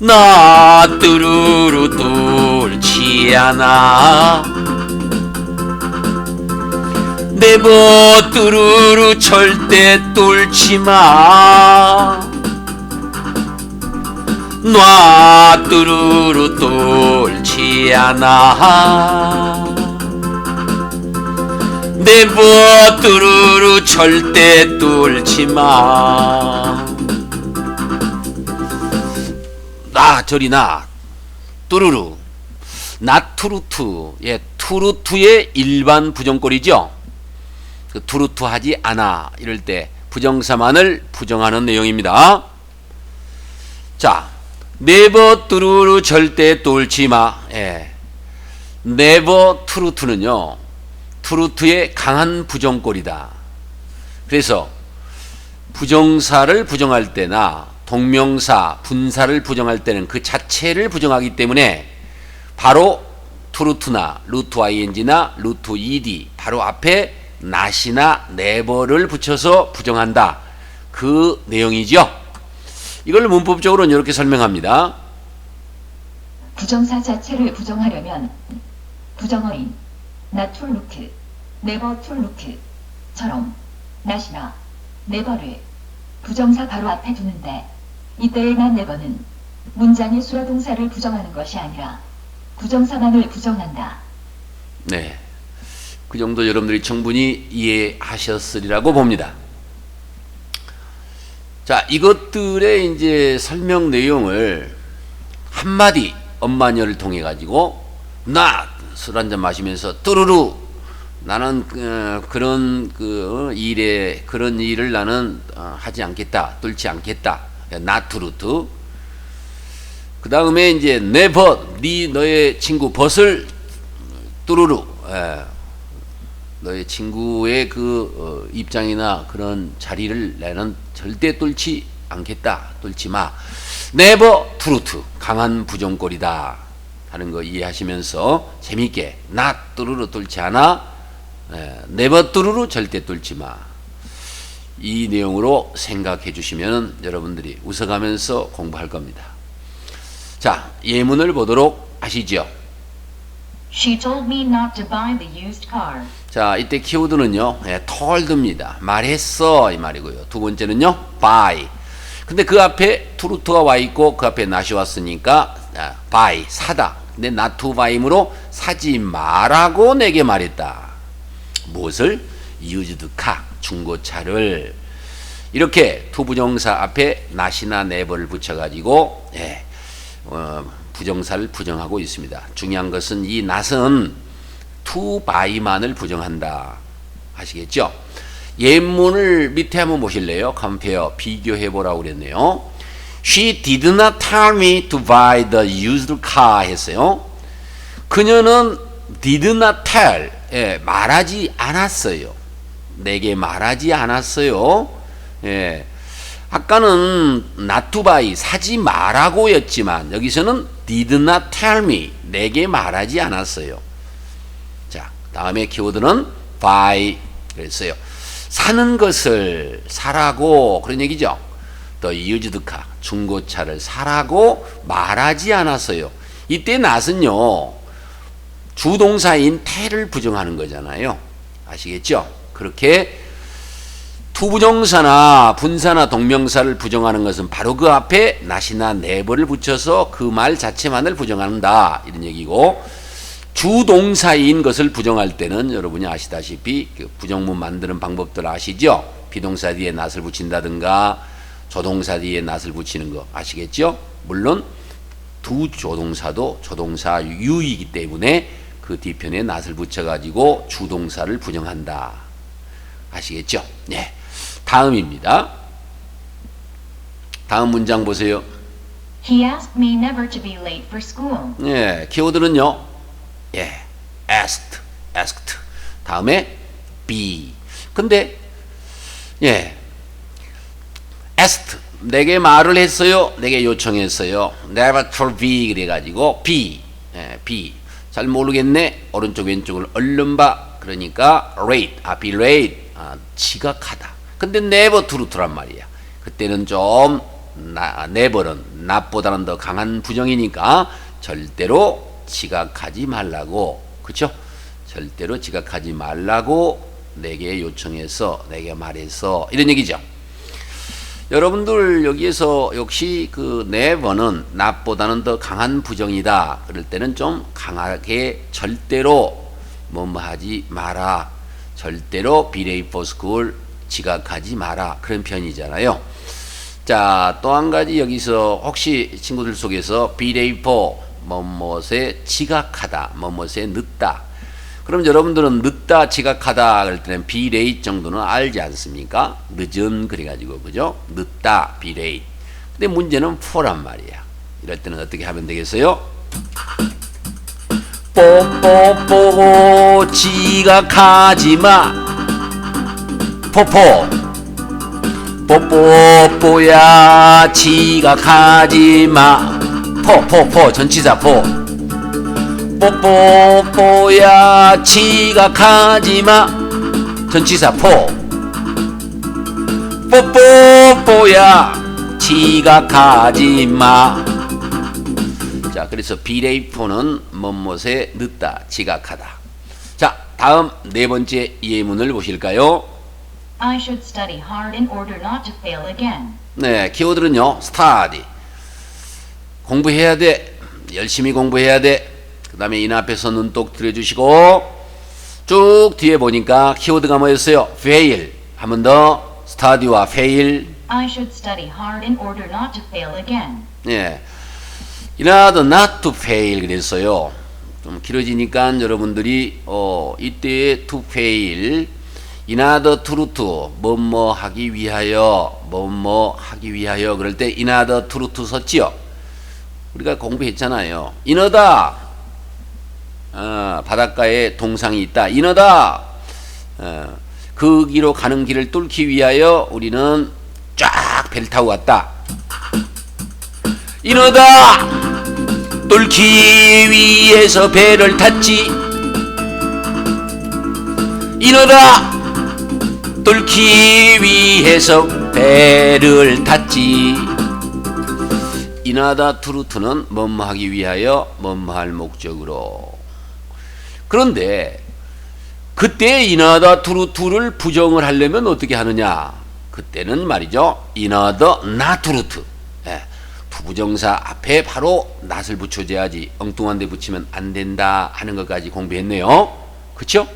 나 뚜루루 뚫지 않아 네버 뚜루루 절대 뚫지 마. 놔 뚜루루 뚫지 않아. 네버 뚜루루 절대 뚫지 마. 저리 나 뚜루루 나투루투 예 투루투의 일반 부정꼴이죠. 그 투루투 하지 않아 이럴 때 부정사만을 부정하는 내용입니다. 자, 네버 뚜루루 절대 뚫지 마. 예. 네버 투루투는요. 투루투의 강한 부정꼴이다. 그래서 부정사를 부정할 때나 동명사, 분사를 부정할 때는 그 자체를 부정하기 때문에 바로 투루투나 루트 ing나 루트 ed 바로 앞에 not이나 never를 붙여서 부정한다. 그 내용이죠. 이걸 문법적으로는 이렇게 설명합니다. 부정사 자체를 부정하려면 부정어인 not to look, never to look처럼 not이나 never를 부정사 바로 앞에 두는데 이때의 never는 문장의 수라동사를 부정하는 것이 아니라 부정사만을 부정한다. 네. 그 정도 여러분들이 충분히 이해하셨으리라고 봅니다. 자, 이것들의 이제 설명 내용을 한마디 엄마녀를 통해 가지고 나 술 한잔 마시면서 뚜루루 나는 어, 그런 그 일에 그런 일을 나는 어, 하지 않겠다 뚫지 않겠다 나투루투 그 다음에 이제 내벗네 너의 친구 벗을 뚜루루. 예. 너의 친구의 그 어, 입장이나 그런 자리를 나는 절대 뚫지 않겠다. 뚫지 마. 투루투 강한 부정꼴이다. 하는 거 이해하시면서 재밌게 나 뚜루루 뚫지 않아. 예. 네버 뚜루루 절대 뚫지 마 이 내용으로 생각해 주시면 여러분들이 웃어가면서 공부할 겁니다. 자, 예문을 보도록 하시죠. She told me not to buy the used car. 자, 이때 키워드는요, 예, told입니다. 말했어. 이 말이고요. 두 번째는요, buy. 근데 그 앞에 투루트가 와 있고 그 앞에 not이 왔으니까 아, buy, 사다. 근데 not to buy이므로 사지 말라고 내게 말했다. 무엇을? used car, 중고차를. 이렇게 투부정사 앞에 not이나 never를 붙여가지고, 예, 어, 부정사를 부정하고 있습니다. 중요한 것은 이 not은 to by만을 부정한다. 아시겠죠? 예문을 밑에 한번 보실래요? compare, 비교해 보라고 그랬네요. She did not tell me to buy the used car 했어요. 그녀는 did not tell, 예, 말하지 않았어요. 내게 말하지 않았어요. 예. 아까는 buy, 사지 말라고였지만 여기서는 did not tell me, 내게 말하지 않았어요. 자, 다음에 키워드는 buy 그랬어요. 사는 것을 사라고 그런 얘기죠. Used car, 중고차를 사라고 말하지 않았어요. 이때 not은요. 주동사인 te를 부정하는 거잖아요. 아시겠죠? 그렇게 투부정사나 분사나 동명사를 부정하는 것은 바로 그 앞에 not이나 never를 붙여서 그 말 자체만을 부정한다. 이런 얘기고 주동사인 것을 부정할 때는 여러분이 아시다시피 그 부정문 만드는 방법들 아시죠? 비동사 뒤에 not을 붙인다든가 조동사 뒤에 not을 붙이는 거 아시겠죠? 물론 두 조동사도 조동사 유이기 때문에 그 뒤편에 not을 붙여가지고 주동사를 부정한다. 아시겠죠? 네. 다음입니다. 다음 문장 보세요. He asked me never to be late for school. 예, 키워드는요. 예, asked, asked. 다음에 be. 근데 예, asked. 내게 말을 했어요. 내게 요청했어요. never to be 그래가지고 be, 예, be. 잘 모르겠네. 오른쪽 왼쪽을 얼른 봐. 그러니까 late, 아, be late, 아, 지각하다. 근데 never to 란 말이야. 그때는 좀 나, never는 not보다는 더 강한 부정이니까 절대로 지각하지 말라고 그쵸? 절대로 지각하지 말라고 내게 요청해서 내게 말해서 이런 얘기죠. 여러분들 여기에서 역시 그 never는 not보다는 더 강한 부정이다. 그럴 때는 좀 강하게 절대로 뭐뭐 하지 마라. 절대로 for school 지각하지 마라. 그런 편이잖아요. 자, 또 한 가지 여기서 혹시 친구들 속에서 for 뭐뭐에 지각하다, 뭐뭐에 늦다. 그럼 여러분들은 늦다, 지각하다 그럴 때는 late 정도는 알지 않습니까? 늦은 그래가지고 그죠? 늦다, late. 근데 문제는 for란 말이야. 이럴 때는 어떻게 하면 되겠어요? 뽀뽀뽀 지각하지 마. 포포. 뽀뽀뽀야 지각하지 마. 포포포 전치사 포. 뽀뽀뽀야 지각하지 마. 전치사 포. 뽀뽀뽀야 지각하지 마. 자, 그래서 비레이포는 뭐뭇에 늦다, 지각하다. 자, 다음 네 번째 예문을 보실까요? I should study hard in order not to fail again. 네, 키워드는요, study. 공부해야 돼. 열심히 공부해야 돼. 그 다음에 이 앞에서 눈독 들여 주시고, 쭉 뒤에 보니까 키워드가 뭐였어요? fail. 한 번 더, study와 fail. I should study hard in order not to fail again. 예. In order not to fail 그랬어요. 좀 길어지니까 여러분들이 어 이때 to fail in order to to 뭐뭐 하기 위하여 뭐뭐 하기 위하여 그럴 때 in order to to 썼지요. 우리가 공부했잖아요. 인어다. 어, 바닷가에 동상이 있다. 인어다. 어, 그 길로 가는 길을 뚫기 위하여 우리는 쫙 배를 타고 갔다. 인어다. 뚫기 위해서 배를 탔지. 인어다. 뚫기 위해서 배를 탔지. 이나다 투루트는 뭐뭐하기 위하여 뭐뭐할 목적으로. 그런데 그때 이나다 투루트를 부정을 하려면 어떻게 하느냐? 그때는 말이죠. 이나더 나투루트. 예. 부부정사 앞에 바로 낫을 붙여줘야지 엉뚱한 데 붙이면 안 된다 하는 것까지 공부했네요. 그쵸?